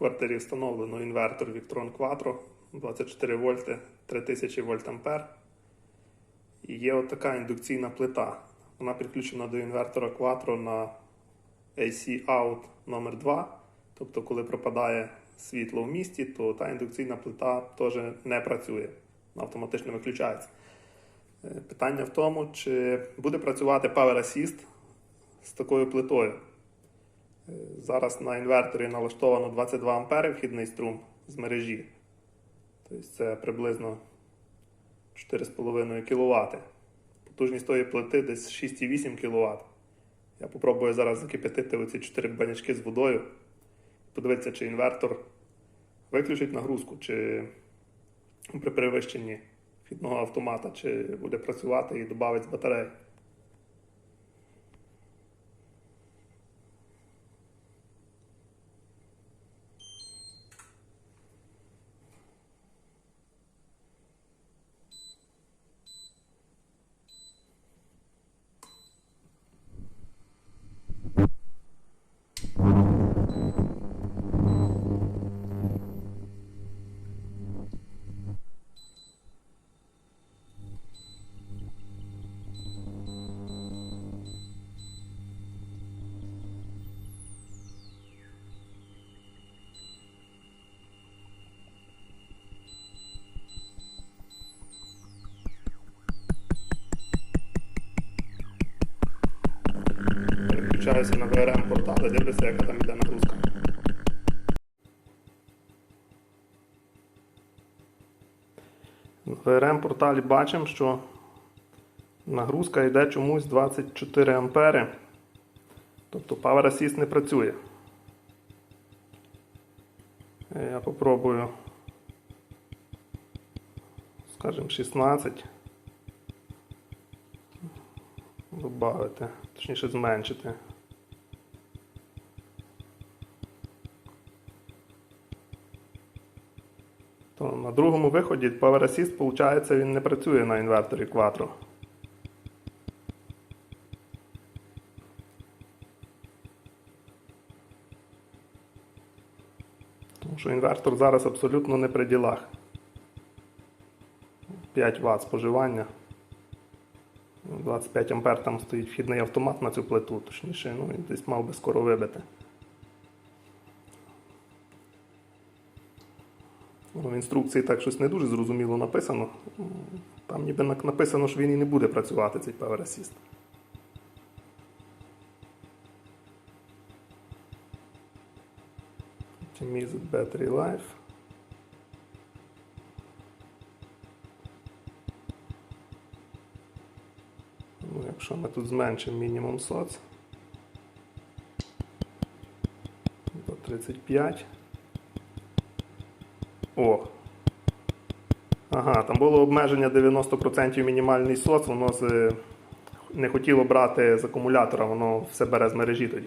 квартирі встановлено інвертор Victron Quattro 24 вольти 3000 вольт ампер. І є отака індукційна плита. Вона підключена до інвертора Quattro на AC out номер 2 Тобто, коли пропадає світло в місті, то та індукційна плита теж не працює, вона автоматично виключається. Е, Питання в тому, чи буде працювати Power Assist з такою плитою. Зараз на інверторі налаштовано 22 ампери вхідний струм з мережі. Тобто це приблизно 4,5 кВт. Потужність тої плити десь 6,8 кВт. Я попробую зараз закипятити оці 4 банячки з водою. Подивитися, чи інвертор виключить нагрузку, чи при перевищенні вхідного автомата, чи буде працювати і додавить з батареї. Переключаюся на VRM портал і дивлюся, яка там йде нагрузка. В VRM порталі бачимо, що нагрузка йде чомусь 24 ампери. Тобто Power Assist не працює. Я попробую, скажімо, 16. Добавити, точніше зменшити. Другому виході Power Assist, виходить, він не працює на інверторі Quattro. Тому що інвертор зараз абсолютно не при ділах. 5 Вт споживання. 25 ампер там стоїть вхідний автомат на цю плиту, точніше, ну він десь мав би скоро вибити. В інструкції так щось не дуже зрозуміло написано. Там ніби написано, що він і не буде працювати, цей Power Assist. Optimize Battery Life. Ну, якщо ми тут зменшимо мінімум соц до 35. О. Ага, там було обмеження 90% мінімальний соц, воно з, не хотіло брати з акумулятора, воно все бере з мережі тоді.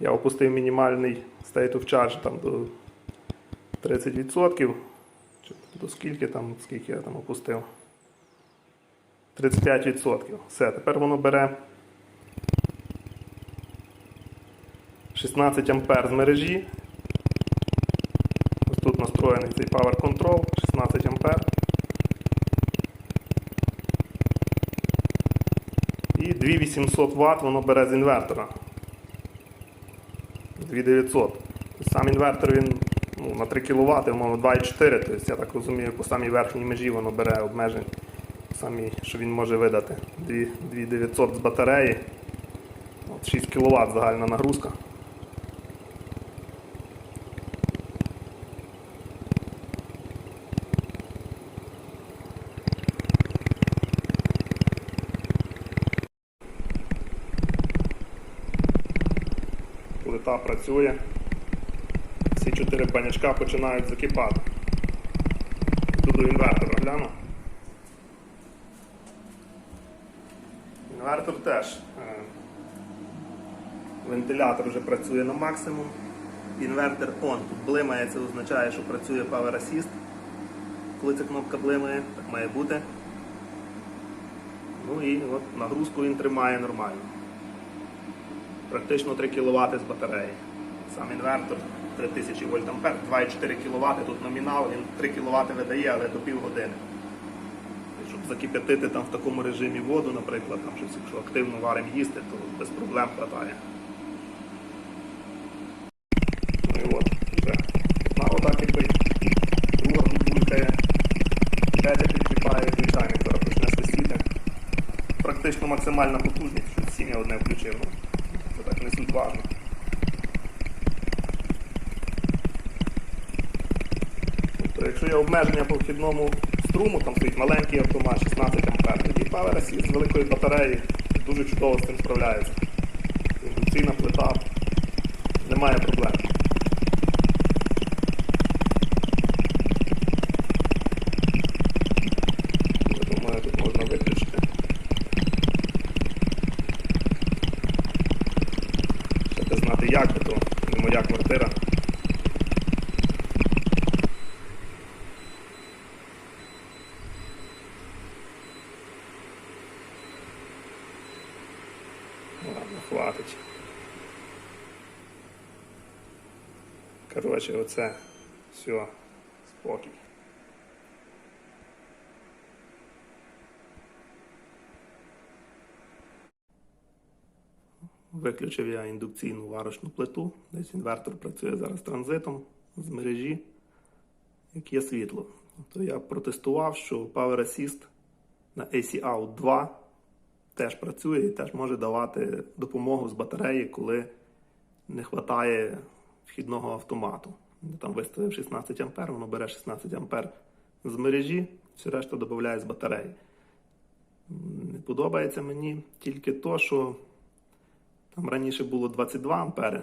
Я опустив мінімальний state of charge там до 30%. До скільки там, скільки я там опустив? 35%. Все, тепер воно бере 16 ампер з мережі. Настроєний цей Power Control, 16 ампер. І 2800 Вт воно бере з інвертора. 2900. Сам інвертор він ну, на 3 кВт, умовно 2,4, тобто я так розумію, по самій верхній межі воно бере обмежень, самі, що він може видати. 2900 з батареї, От 6 кВт загальна нагрузка. Плита працює. Всі чотири банячка починають закипати. Йду до інвертора гляну. Інвертор теж. е, Вентилятор вже працює на максимум. Інвертор on. Тут блимає, це означає, що працює Power Assist. Коли ця кнопка блимає, так має бути. Ну і от нагрузку він тримає нормально. Практично 3 кВт з батареї. Сам інвертор 3000 вольт ампер, 2,4 кВт, тут номінал, він 3 кВт видає, але до півгодини. І Щоб закип'ятити там в такому режимі воду, наприклад, там щось, якщо активно варимо їсти, то без проблем хватає. Ну і от, вже одна вода кипить, друга булькає, третя підкипає, звичайно, зараз почне свистіти. Практично максимальна потужність, що всім я одне включив. Ну, Це так не суть важно. Тобто, якщо є обмеження по вхідному струму, там стоїть маленький автомат 16 А, тоді Power з великої батареї дуже чудово з цим справляється. Індукційна плита немає проблем. Я думаю, тут можна виключити. Щоб знати як, то не моя квартира. Ладно, хватить. Коротше, оце все, спокій. Виключив я індукційну варочну плиту. Десь інвертор працює зараз транзитом з мережі, як є світло. То я протестував, що Power Assist на AC Out 2 теж працює і теж може давати допомогу з батареї, коли не вистачає вхідного автомату. Там виставив 16 А, воно бере 16 А з мережі, все решта додає з батареї. Не подобається мені тільки то, що там раніше було 22 ампери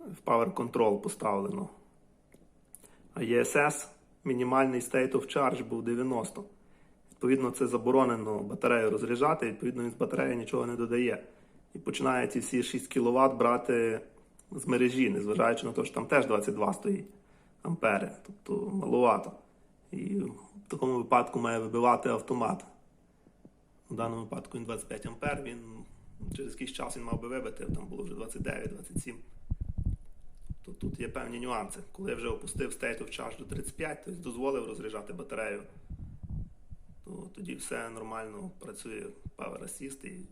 в Power Control поставлено. А ESS мінімальний state of charge був 90. Відповідно, це заборонено батарею розряджати, відповідно, він з батареї нічого не додає. І починає ці всі 6 кВт брати з мережі, незважаючи на те, що там теж 22 стоїть ампери, тобто маловато. І в такому випадку має вибивати автомат. У даному випадку він 25 ампер, він через якийсь час він мав би вибити, там було вже 29-27. То тут є певні нюанси. Коли я вже опустив state of charge до 35, тобто дозволив розряджати батарею, то тоді все нормально працює Power Assist і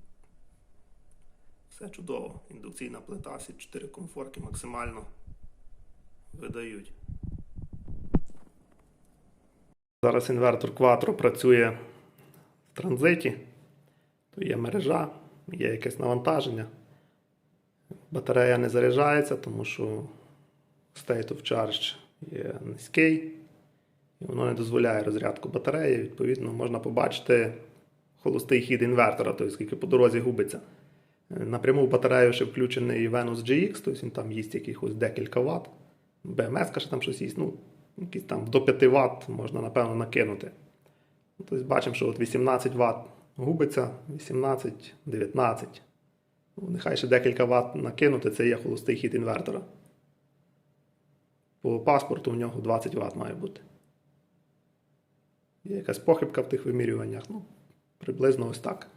все чудово. Індукційна плита, всі 4 комфорки максимально видають. Зараз інвертор Quattro працює в транзиті, то є мережа, є якесь навантаження. Батарея не заряджається, тому що state of charge є низький, і воно не дозволяє розрядку батареї. Відповідно, можна побачити холостий хід інвертора, тобто скільки по дорозі губиться. Е, Напряму в батарею ще включений Venus GX, тобто він там їсть якихось декілька Вт. BMS ще там щось їсть, ну, якісь там до 5 Вт можна, напевно, накинути. Тобто бачимо, що от 18 Вт губиться, 18, 19. Ну, нехай ще декілька ватт накинути, це є холостий хід інвертора. По паспорту в нього 20 Вт має бути. Є якась похибка в тих вимірюваннях. Ну, приблизно ось так.